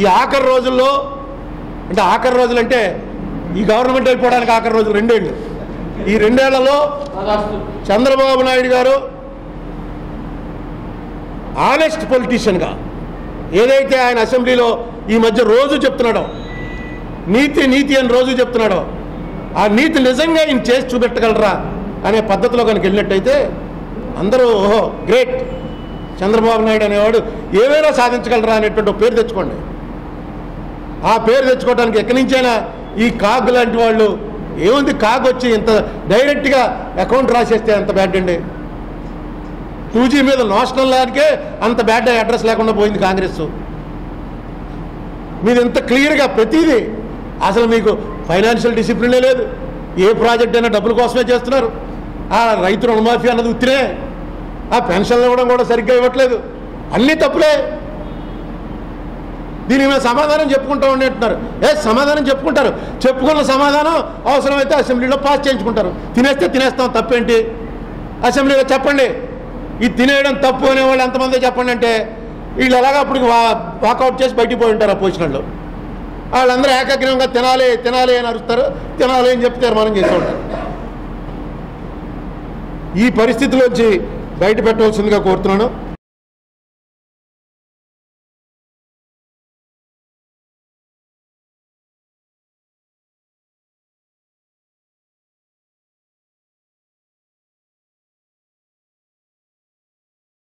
ఈ ఆఖరి రోజుల్లో అంటే ఆఖరి రోజులు అంటే ఈ గవర్నమెంట్ వెళ్ళిపోవడానికి ఆఖరి రోజులు రెండేళ్ళు. ఈ రెండేళ్ళలో చంద్రబాబు నాయుడు గారు ఆనెస్ట్ పొలిటీషియన్గా ఏదైతే ఆయన అసెంబ్లీలో ఈ మధ్య రోజు చెప్తున్నాడో నీతి నీతి అని రోజు చెప్తున్నాడో ఆ నీతి నిజంగా ఈయన చేసి చూపెట్టగలరా అనే పద్ధతిలో కనుక వెళ్ళినట్టయితే అందరూ ఓహో గ్రేట్ చంద్రబాబు నాయుడు అనేవాడు ఏమైనా సాధించగలరా అనేటువంటి పేరు తెచ్చుకోండి. ఆ పేరు తెచ్చుకోవడానికి ఎక్కడి నుంచైనా ఈ కాగ్ లాంటి వాళ్ళు ఏముంది కాగ్ వచ్చి ఇంత డైరెక్ట్గా అకౌంట్ రాసేస్తే ఎంత బ్యాడ్ అండి? టూ జీ మీద నేషనల్ లాడ్కే అంత బ్యాడ్ అడ్రస్ లేకుండా పోయింది కాంగ్రెస్. మీరు ఇంత క్లియర్గా ప్రతిదీ అసలు మీకు ఫైనాన్షియల్ డిసిప్లినే లేదు. ఏ ప్రాజెక్ట్ అయినా డబ్బుల కోసమే చేస్తున్నారు. ఆ రైతు రుణమాఫీ అన్నది ఉత్తినే. ఆ పెన్షన్లు ఇవ్వడం కూడా సరిగ్గా ఇవ్వట్లేదు. అన్నీ తప్పులే. దీని మీద సమాధానం చెప్పుకుంటా ఉండంటున్నారు ఏ సమాధానం చెప్పుకుంటారు. చెప్పుకున్న సమాధానం అవసరమైతే అసెంబ్లీలో పాస్ చేయించుకుంటారు. తినేస్తే తినేస్తాం తప్పేంటి? అసెంబ్లీలో చెప్పండి. ఇది తినేయడం తప్పు అనేవాళ్ళు ఎంతమంది చెప్పండి అంటే వీళ్ళు ఎలాగ అప్పుడు వాకౌట్ చేసి బయటికి పోయి ఉంటారు ఆ పొజిషన్ వాళ్ళు వాళ్ళందరూ ఏకాగ్రంగా తినాలి తినాలి అని అరుస్తారు. తినాలి అని చెప్పి తీర్మానం చేస్తూ ఉంటారు. ఈ పరిస్థితిలోంచి బయట పెట్టవలసిందిగా కోరుతున్నాను.